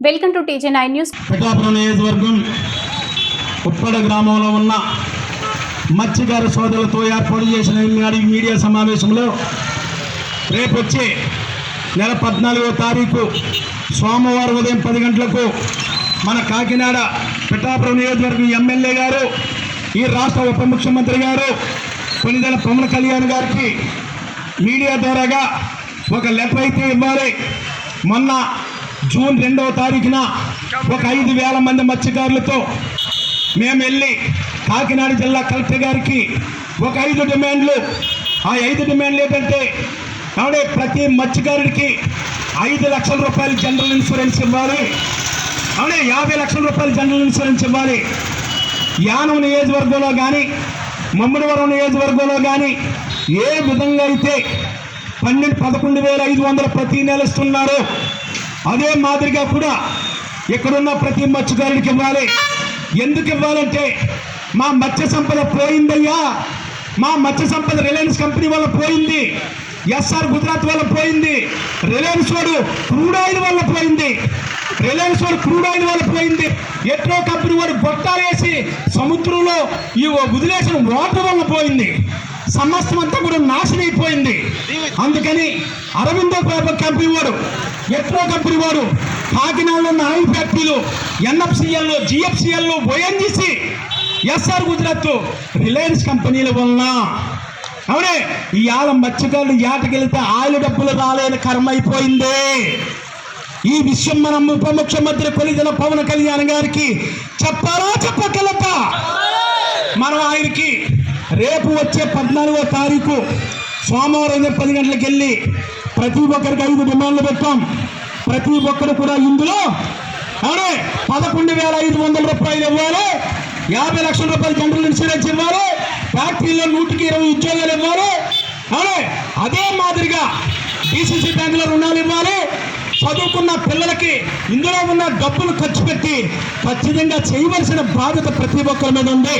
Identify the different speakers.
Speaker 1: Welcome to TJ nine news.
Speaker 2: Pithapuram నియోజకవర్గం ఉప్పడ గ్రామంలో ఉన్న మత్స్యకార సోదరులతో ఏర్పాటు చేసిన మీడియా సమావేశంలో రేపు వచ్చే నెల పద్నాలుగో తారీఖు సోమవారం ఉదయం పది గంటలకు మన కాకినాడ పిఠాపురం నియోజకవర్గం ఎమ్మెల్యే గారు ఈ రాష్ట్ర ఉప ముఖ్యమంత్రి గారు కొనిదెల పవన్ కళ్యాణ్ గారికి మీడియా ద్వారాగా ఒక లెటర్ అయితే ఇవ్వాలి. మొన్న జూన్ రెండవ తారీఖున ఒక ఐదు వేల మంది మత్స్యకారులతో మేము వెళ్ళి కాకినాడ జిల్లా కలెక్టర్ గారికి ఒక ఐదు డిమాండ్లు. ఆ ఐదు డిమాండ్లు ఏంటంటే కాబట్టి ప్రతి మత్స్యకారుడికి ఐదు లక్షల రూపాయలు జనరల్ ఇన్సూరెన్స్ ఇవ్వాలి. అవునే యాభై లక్షల రూపాయలు జనరల్ ఇన్సూరెన్స్ ఇవ్వాలి. యానం నియోజకవర్గంలో కానీ మమ్మడివరం నియోజకవర్గంలో కానీ ఏ విధంగా అయితే పన్నెండు పదకొండు వేల ఐదు వందల ప్రతి నెల ఇస్తున్నారు అదే మాదిరిగా కూడా ఇక్కడున్న ప్రతి మత్స్యకారుడికి ఇవ్వాలి. ఎందుకు ఇవ్వాలంటే మా మత్స్య సంపద పోయిందయ్యా. మా మత్స్య సంపద రిలయన్స్ కంపెనీ వల్ల పోయింది. ఎస్ఆర్ గుజరాత్ వల్ల పోయింది. రిలయన్స్ వాడు క్రూడ్ ఆయిల్ వల్ల పోయింది. రిలయన్స్ వాడు క్రూడ్ ఆయిల్ వల్ల పోయింది. ఎట్రో కంపెనీ వాడు గొట్టాలేసి సముద్రంలో ఈ వదిలేసిన వాటర్ వల్ల పోయింది. సమస్తం అంతా కూడా నాశనం అయిపోయింది. అందుకని అరవిందో పేపర్ కంపెనీ వాడు ఎట్రో కంపెనీ వాడు కాకినాడలో ఉన్న ఆయిల్ ఫ్యాక్టరీలు NFCL GFCL ONGC SR Gujarat Reliance కంపెనీల వలన. అవునే ఇవాళ మత్స్యకారులు ఏటకెళ్తే ఆయిల్ డబ్బులు రాలేని కర్మ అయిపోయింది. ఈ విషయం మనం ఉప ముఖ్యమంత్రి కొలిదల పవన్ కళ్యాణ్ గారికి చెప్పాలా చెప్పగలతా మనం ఆయనకి రేపు వచ్చే పద్నాలుగో తారీఖు సోమవారం పది గంటలకు వెళ్ళి ప్రతి ఒక్కరికి ఐదు డిమాండ్లు పెట్టాం. ప్రతి ఒక్కరు కూడా ఇందులో అరే పదకొండు వేల ఐదు వందల రూపాయలు ఇవ్వాలి. యాభై లక్షల రూపాయలు జనరల్ ఇన్సూరెన్స్ ఇవ్వాలి. ఫ్యాక్టరీలో నూటికి ఇరవై ఉద్యోగాలు ఇవ్వాలి. అరే అదే మాదిరిగా డిసిసి బ్యాంకులో రుణాలు ఇవ్వాలి. చదువుకున్న పిల్లలకి ఇందులో ఉన్న డబ్బులు ఖర్చు పెట్టి ఖచ్చితంగా చేయవలసిన బాధ్యత ప్రతి ఒక్కరి మీద ఉంది.